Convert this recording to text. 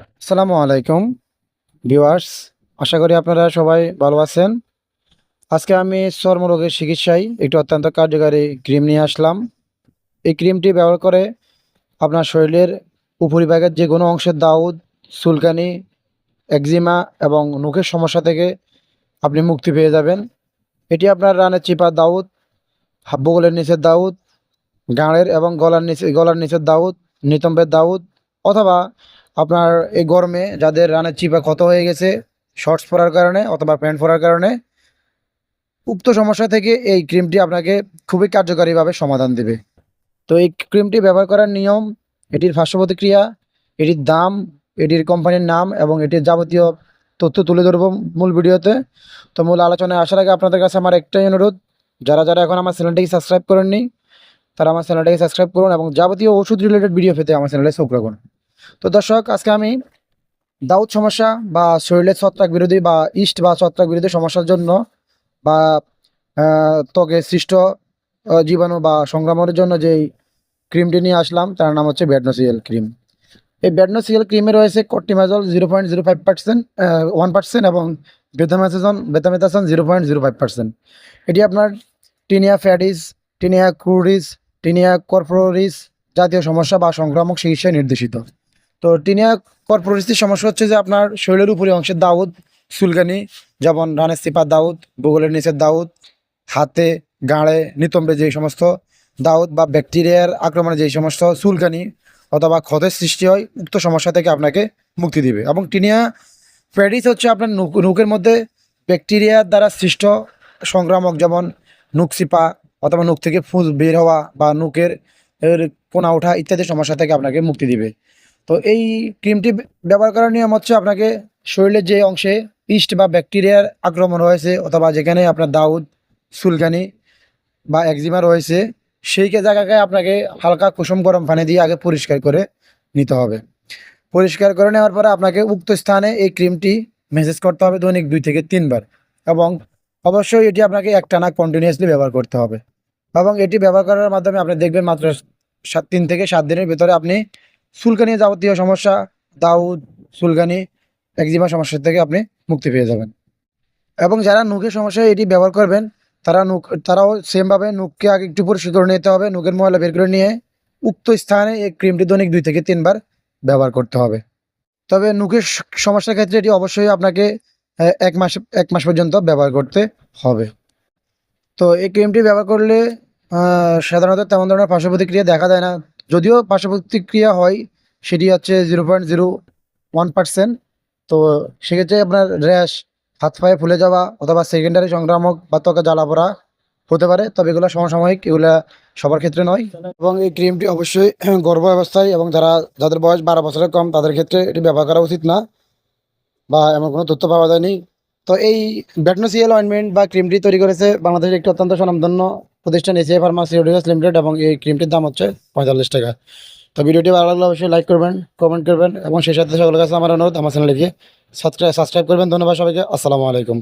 আসসালামু আলাইকুম, ভিউয়ার্স। আশা করি আপনারা সবাই ভালো আছেন। আজকে আমি চর্মরোগের চিকিৎসায় একটি অত্যন্ত কার্যকারী ক্রিম নিয়ে আসলাম। এই ক্রিমটি ব্যবহার করে আপনার শরীরের উপরিভাগের যে কোনো অংশের দাউদ, চুলকানি, একজিমা এবং নখের সমস্যা থেকে আপনি মুক্তি পেয়ে যাবেন। এটি আপনার রানের চিপা দাউদ হাত বগলের নিচের দাউদ, গাঁড়ের এবং গলার নিচে গলার নিচের দাউদ, নিতম্বের দাউদ অথবা আপনার এই গরমে যাদের রানের চিপা ক্ষত হয়ে গেছে শর্টস পরার কারণে অথবা প্যান্ট পরার কারণে, উক্ত সমস্যা থেকে এই ক্রিমটি আপনাকে খুবই কার্যকারীভাবে সমাধান দেবে। তো এই ক্রিমটি ব্যবহার করার নিয়ম, এটির পার্শ্ব প্রতিক্রিয়া এটির দাম, এটির কোম্পানির নাম এবং এটির যাবতীয় তথ্য তুলে ধরবো মূল ভিডিওতে। তো মূল আলোচনায় আসার আগে আপনাদের কাছে আমার একটাই অনুরোধ, যারা যারা এখন আমার চ্যানেলটিকে সাবস্ক্রাইব করেননি, তারা আমার চ্যানেলটাকে সাবস্ক্রাইব করুন এবং যাবতীয় ওষুধ রিলেটেড ভিডিও পেতে আমার চ্যানেলে চোখ রাখুন। তো দর্শক, আজকে আমি দাউদ সমস্যা বা শরীরের ছত্রাক বিরোধী বা ইস্ট বা ছত্রাক বিরোধী সমস্যার জন্য বা ত্বকে সৃষ্ট জীবাণু বা সংক্রমণের জন্য যেই ক্রিমটি নিয়ে আসলাম, তার নাম হচ্ছে ব্যাডনোসিএল ক্রিম। এই ব্যাডনোসিএল ক্রিমে রয়েছে কর্টিমাজল zero point zero five percent one percent এবং betamethasone betamethasone zero point zero five percent. এটি আপনার tinea ফ্যাডিস tinea cruris, tinea corporis জাতীয় সমস্যা বা সংক্রামক চিকিৎসায় নির্দেশিত। তো টিনিয়া কর্পোরিসির সমস্যা হচ্ছে যে আপনার শরীরের উপরে অংশের দাউদ, চুলকানি, যেমন রানের সিপার দাউদ বগলের নিচের দাউদ, হাতে, গাঁড়ে, নিতম্বে যে সমস্ত দাউদ বা ব্যাকটেরিয়ার আক্রমণে যে সমস্ত চুলকানি অথবা ক্ষতের সৃষ্টি হয়, উক্ত সমস্যা থেকে আপনাকে মুক্তি দিবে। এবং টিনিয়া প্যাডিস হচ্ছে আপনার নুক- নুকের মধ্যে ব্যাকটেরিয়ার দ্বারা সৃষ্ট সংক্রামক, যেমন নুক সিপা অথবা নুক থেকে ফুল বের হওয়া বা নুকের কোনা ওঠা ইত্যাদি সমস্যা থেকে আপনাকে মুক্তি দিবে। তো এই ক্রিমটি ব্যবহার করার নিয়ম হচ্ছে আপনাকে শরীরের যে অংশে ইস্ট বা ব্যাকটেরিয়ার আক্রমণ হয়েছে অথবা যেখানে আপনার দাউদ সুলকানি বা একজিমা রয়েছে সেই জায়গাকে আপনাকে হালকা কুসুম গরম পানি দিয়ে আগে পরিষ্কার করে নিতে হবে। পরিষ্কার করে নেওয়ার পরে আপনাকে উক্ত স্থানে এই ক্রিমটি মেসেজ করতে হবে দৈনিক দুই থেকে তিনবার এবং অবশ্যই এটি আপনাকে একটানা কন্টিনিউয়াসলি ব্যবহার করতে হবে। এবং এটি ব্যবহার করার মাধ্যমে আপনি দেখবেন মাত্র সাত, তিন থেকে সাত দিনের ভিতরে আপনি চুলকানি যাবতীয় সমস্যা, দাউদ সুলকানি একজিমা সমস্যা থেকে আপনি মুক্তি পেয়ে যাবেন। এবং যারা নুকের সমস্যায় এটি ব্যবহার করবেন, তারা নুক তারাও সেমভাবে নুককে আগে একটু পরিষ্কার করে নিতে হবে নুকের ময়লা বের করে নিয়ে উক্ত স্থানে এই ক্রিমটি দৈনিক দুই থেকে তিনবার ব্যবহার করতে হবে। তবে নুকের সমস্যার ক্ষেত্রে এটি অবশ্যই আপনাকে এক মাস এক মাস পর্যন্ত ব্যবহার করতে হবে। তো এই ক্রিমটি ব্যবহার করলে সাধারণত তেমন ধরনের পার্শ্ব প্রতিক্রিয়া দেখা দেয় না। যদিও পার্শ্ব প্রতিক্রিয়া হয়, সেটি হচ্ছে zero point zero one percent. তো সেক্ষেত্রে আপনার র্যাশ, হাত পায়ে ফুলে যাওয়া অথবা সেকেন্ডারি সংক্রামক বা ত্বকে জ্বালা পড়া হতে পারে, তবে এগুলো সমসাময়িক, এগুলা সবার ক্ষেত্রে নয়। এবং এই ক্রিমটি অবশ্যই গর্ভ অবস্থায় এবং যারা, যাদের বয়স বারো বছরের কম, তাদের ক্ষেত্রে এটি ব্যবহার করা উচিত না বা এমন কোনো তথ্য পাওয়া যায়নি। তো এই ব্যাটনোসিয়াল অয়েন্টমেন্ট বা ক্রিমটি তৈরি করেছে বাংলাদেশের একটি অত্যন্ত স্বনামধন্য প্রতিষ্ঠান এসিআই ফার্মাসিউটিক্যালস লিমিটেড এবং এই ক্রিমটির দাম হচ্ছে পঁয়তাল্লিশ টাকা। তো ভিডিওটি ভালো লাগলে অবশ্যই লাইক করবেন কমেন্ট করবেন এবং সেই সাথে সকলের কাছে আমার অনুরোধ, আমার চ্যানেলে গিয়ে সাবস্ক্রাইব সাবস্ক্রাইব করবেন। ধন্যবাদ সবাইকে। আসসালামু আলাইকুম।